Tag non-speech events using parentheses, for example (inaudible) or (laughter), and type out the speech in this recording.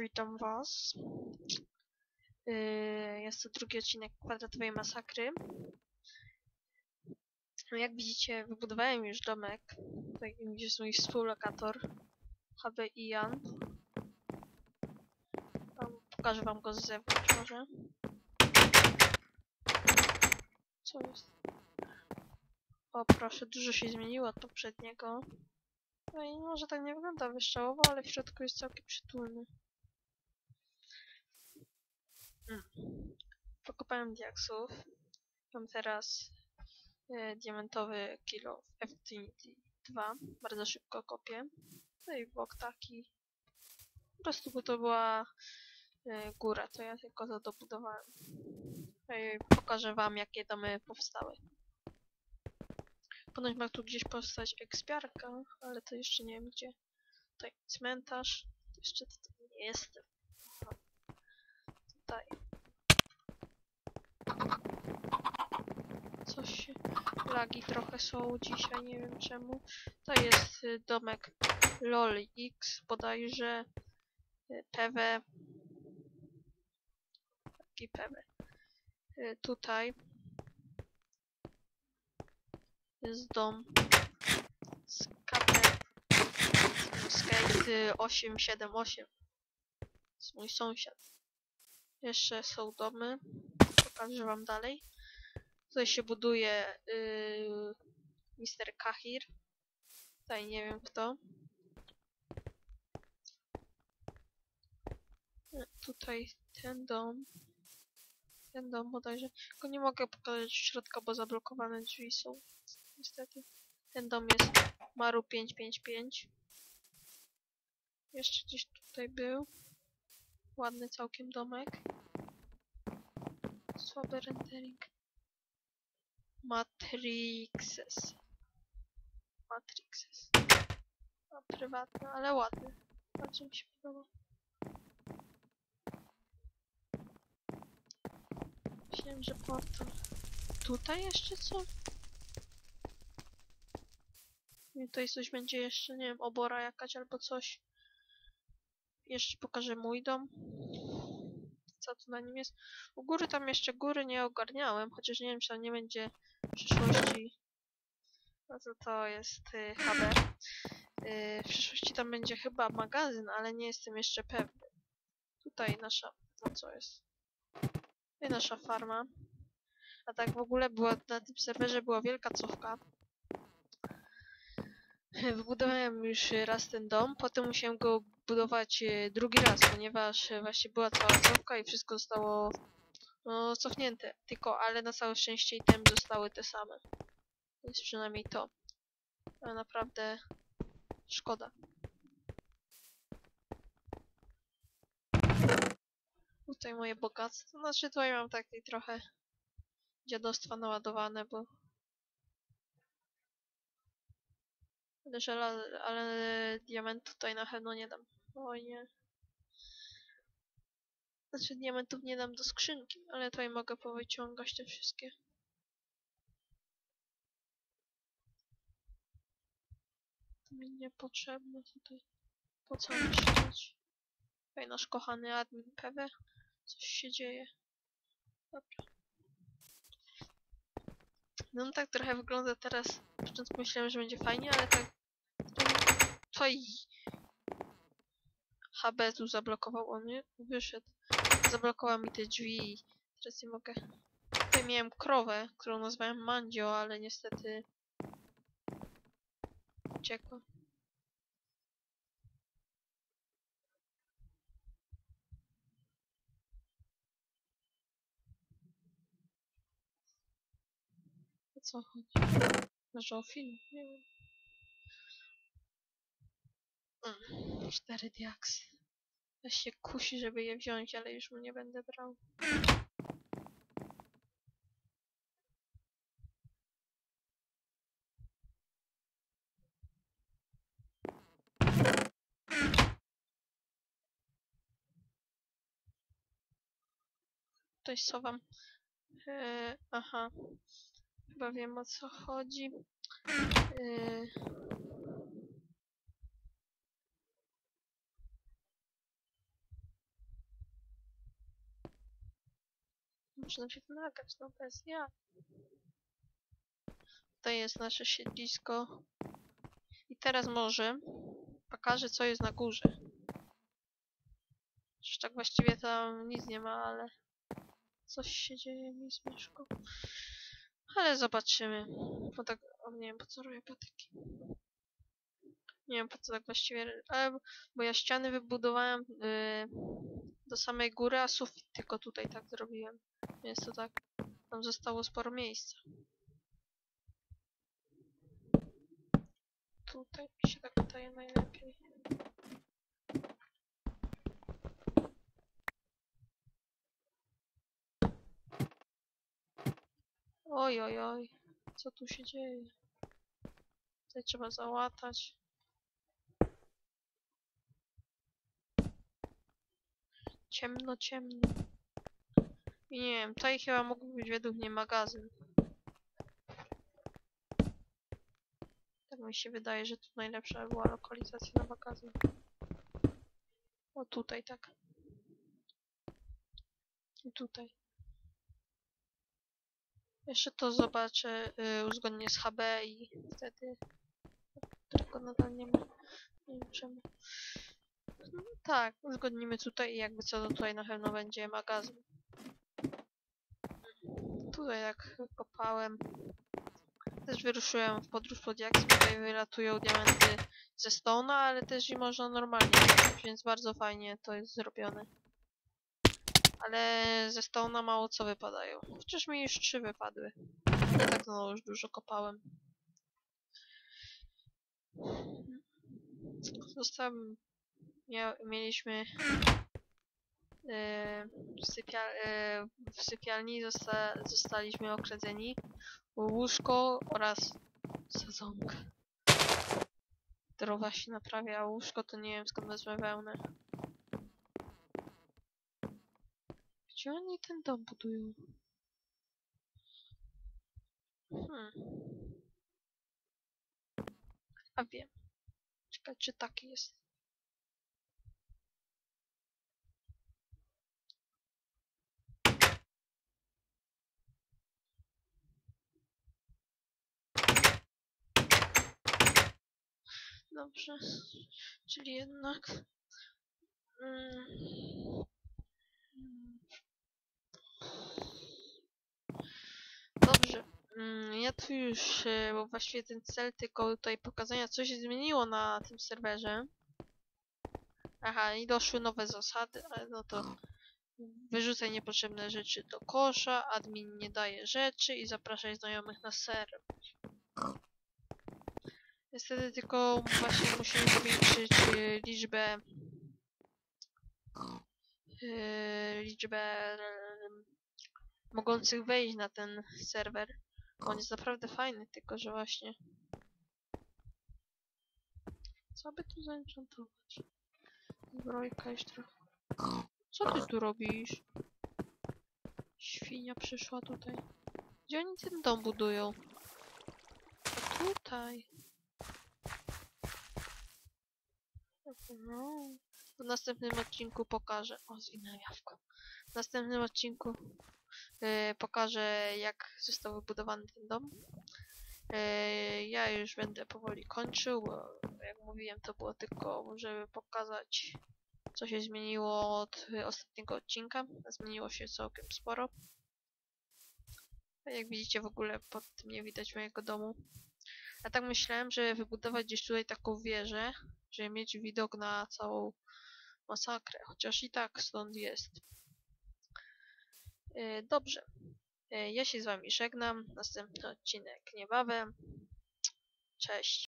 Witam was. Yy, Jest to drugi odcinek kwadratowej masakry. No, Jak widzicie, wybudowałem już domek. Tutaj gdzie jest mój współlokator, HB i Jan. Pokażę wam go z zewnątrz może. Co jest? O proszę, dużo się zmieniło od poprzedniego. No i może tak nie wygląda wystrzałowo, ale w środku jest całkiem przytulny. Mm. Pokopałem diaksów. Mam teraz e, diamentowy kilo w Affinity 2. Bardzo szybko kopię. No i blok taki. Po prostu bo to była e, góra, to ja tylko to dobudowałem. I pokażę wam jakie domy powstały. Ponoć ma tu gdzieś powstać ekspiarka, ale to jeszcze nie wiem gdzie. Tutaj cmentarz. Jeszcze tutaj nie jestem. Aha. Tutaj. Coś. Lagi trochę są dzisiaj, nie wiem czemu. To jest y, domek LOL X bodajże. y, PW. Taki PW. Y, Tutaj jest dom z KP Skate 878. jest mój sąsiad. Jeszcze są domy. Pokażę wam dalej. Tutaj się buduje yy, Mr. Kahir. Tutaj nie wiem kto. Tutaj ten dom. Ten dom bodajże. Tylko nie mogę pokazać środka, bo zablokowane drzwi są. Niestety. Ten dom jest Maru 555. Jeszcze gdzieś tutaj był. Ładny całkiem domek. Słaby rendering. Matrixes. Matrixes. A prywatny, ale ładny. Bardzo mi się podoba. Myślałem, że portal. Tutaj jeszcze co? I tutaj coś będzie jeszcze, nie wiem, obora jakaś albo coś. Jeszcze pokażę mój dom. Co tu na nim jest? U góry tam jeszcze góry nie ogarniałem, chociaż nie wiem, czy tam nie będzie w przyszłości. No to to jest y, HB. Y, w przyszłości tam będzie chyba magazyn, ale nie jestem jeszcze pewny. Tutaj nasza, no co jest? Tutaj nasza farma. A tak w ogóle była na tym serwerze była wielka cofka. (laughs) Wybudowałem już raz ten dom, potem musiałem go budować e, drugi raz, ponieważ e, właśnie była cała cofka i wszystko zostało no, cofnięte. Tylko, ale na całe szczęście item zostały te same. Więc przynajmniej to. Ale naprawdę szkoda. Tutaj moje bogactwo. Znaczy tutaj mam takie trochę dziadostwa naładowane, bo żela- ale diamentu tutaj na pewno nie dam. Oj nie. Znaczy diamentów nie dam do skrzynki, ale tutaj mogę powyciągać te wszystkie. To mi niepotrzebne tutaj. Po co niszczyć? Tutaj nasz kochany admin PW. Coś się dzieje. Dobra. No tak trochę wygląda teraz. Początku myślałem, że będzie fajnie, ale tak. To i. HB tu zablokował on mnie. Wyszedł. Zablokował mi te drzwi. Teraz nie mogę. Tutaj miałem krowę, którą nazwałem Mandzio, ale niestety. Uciekła. Co chodzi? Może o film? Nie wiem. Mm, Cztery diaksy. Ja się kusi, żeby je wziąć, ale już mu nie będę brał. Tutaj sowam. Eee, aha. Chyba wiem o co chodzi. Eee, Muszę najpierw nagrać, no bez ja. Tutaj jest nasze siedlisko. I teraz może pokażę co jest na górze. Już tak właściwie tam nic nie ma, ale coś się dzieje mi z myszką. Ale zobaczymy. Bo tak, o, nie wiem po co robię patyki. Nie wiem po co tak właściwie, ale bo ja ściany wybudowałem yy, do samej góry, a sufit tylko tutaj tak zrobiłem. Więc to tak, tam zostało sporo miejsca. Tutaj mi się tak wydaje najlepiej. Oj, oj, oj. Co tu się dzieje? Tutaj trzeba załatać. Ciemno, ciemno. I nie wiem, tutaj chyba mógł być według mnie magazyn. Tak mi się wydaje, że tu najlepsza była lokalizacja na magazyn. O tutaj tak. I tutaj. Jeszcze to zobaczę, y, uzgodnię z HB i wtedy którego nadal nie ma. Nie wiem czemu. Tak, uzgodnimy tutaj i jakby co to tutaj na pewno będzie magazyn. Tutaj jak kopałem. Też wyruszyłem w podróż pod Jax, tutaj wylatują diamenty ze Stone'a, ale też i można normalnie więc bardzo fajnie to jest zrobione. Ale ze Stone'a mało co wypadają. Chociaż mi już trzy wypadły. Tak no już dużo kopałem. Zostałem... Mieliśmy... Yy, w, sypia yy, w sypialni zosta zostaliśmy okradzeni. Łóżko oraz sadzonka. Droga się naprawia, a łóżko to nie wiem skąd wezmę wełnę. Gdzie oni ten dom budują? Hmm. A wiem. Czekaj, czy taki jest. Dobrze. Czyli jednak... Mm. Dobrze. Mm, Ja tu już, e, bo właściwie ten cel tylko tutaj pokazania, co się zmieniło na tym serwerze. Aha, i doszły nowe zasady, ale no to wyrzucaj niepotrzebne rzeczy do kosza, admin nie daje rzeczy i zapraszaj znajomych na serwer. Niestety tylko właśnie musimy zwiększyć e, liczbę e, liczbę mogących wejść na ten serwer. On jest naprawdę fajny, tylko że właśnie co by tu zaenchantować? Zbrojka jeszcze trochę. Co ty tu robisz? Świnia przyszła tutaj. Gdzie oni ten dom budują? A tutaj. No. W następnym odcinku pokażę. O, zwinęłam jawko. W następnym odcinku yy, pokażę, jak został wybudowany ten dom. Yy, ja już będę powoli kończył, bo jak mówiłem, to było tylko, żeby pokazać, co się zmieniło od y, ostatniego odcinka. Zmieniło się całkiem sporo. Jak widzicie, w ogóle pod tym nie widać mojego domu. Ja tak myślałem, że wybudować gdzieś tutaj taką wieżę, żeby mieć widok na całą masakrę, chociaż i tak stąd jest. Yy, dobrze. Yy, ja się z wami żegnam. Następny odcinek niebawem. Cześć.